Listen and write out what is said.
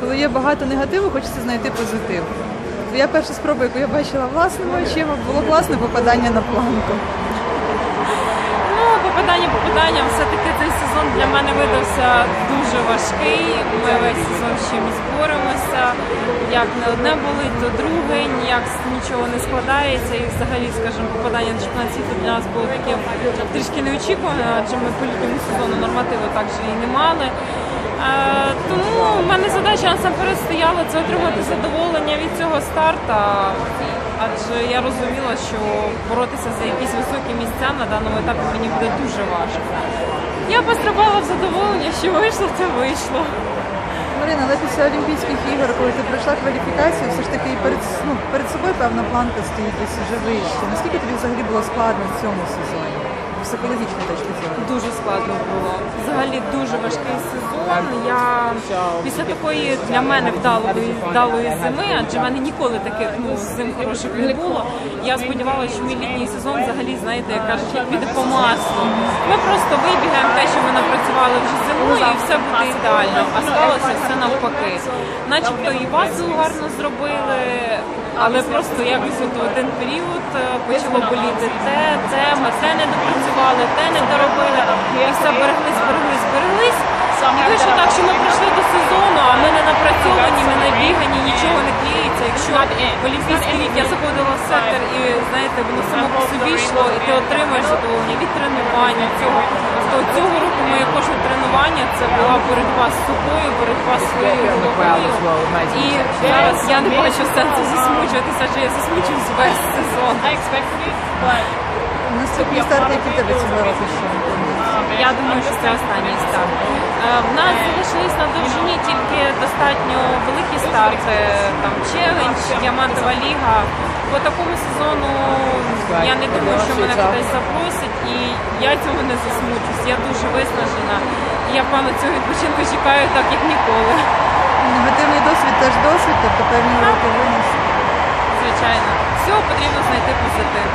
Коли є багато негативу, хочеться знайти позитив. Твоя перша спроба, яку я бачила власними очима, було класне попадання на планку. Ну, попадання попаданням, все-таки цей сезон для мене видався дуже важкий. Ми весь сезон з чимось боремося. Як не одне болить, то друге, ніяк нічого не складається. І взагалі, скажімо, попадання на чемпіонат світу для нас було таким трішки неочікуваним, адже ми по літньому сезону нормативи так же і не мали. Е, тому в мене задача насамперед стояла це отримати задоволення від цього старта. Адже я розуміла, що боротися за якісь високі місця на даному етапі мені буде дуже важко. Я пострибала в задоволення, що вийшло, це вийшло. Марина, але після Олімпійських ігор, коли ти пройшла кваліфікацію, все ж таки і перед, ну, перед собою певна планка стоїть десь вже вище. Наскільки тобі взагалі було складно в цьому сезоні? Психологічної точки зору? Дуже складно було. Взагалі дуже важкий сезон. Я після такої для мене вдалої вдалої зими, адже в мене ніколи таких ну зим хороших не було. Я сподівалася, що мій літній сезон взагалі, знаєте, як кажуть, як піде по маслу. Ми просто вибігаємо те, що ми напрацювали вже зимою, і все буде ідеально. А сталося все навпаки. Начебто і базу гарно зробили. Але просто якось от в один період е, почало боліти те, те, ми те не допрацювали, те не доробили. І все береглись, береглись, береглись. І вийшло так, що ми прийшли до сезону, а ми не напрацьовані, ми не бігані, нічого не клеїться. Якщо в Олімпійський рік я заходила в сектор і знаєте, воно само по собі йшло, і ти отримаєш задоволення від тренування цього. Цього року моє кожне тренування це була боротьба з собою, боротьба з своєю головою. І зараз я не бачу сенсу засмучуватися, адже я засмучуюсь весь сезон. Наступні старти, які тебе цього року ще? Я думаю, що це останній старт. Е, В нас залишились на довжині тільки достатньо великі старти, там челендж, діамантова ліга. По такому я не думаю, що мене кудись запросить, і я цього не засмучусь. Я дуже виснажена. І я пану цього відпочинку чекаю так, як ніколи. Негативний досвід теж досвід, тобто певні уроки винести. Звичайно, всього потрібно знайти позитив.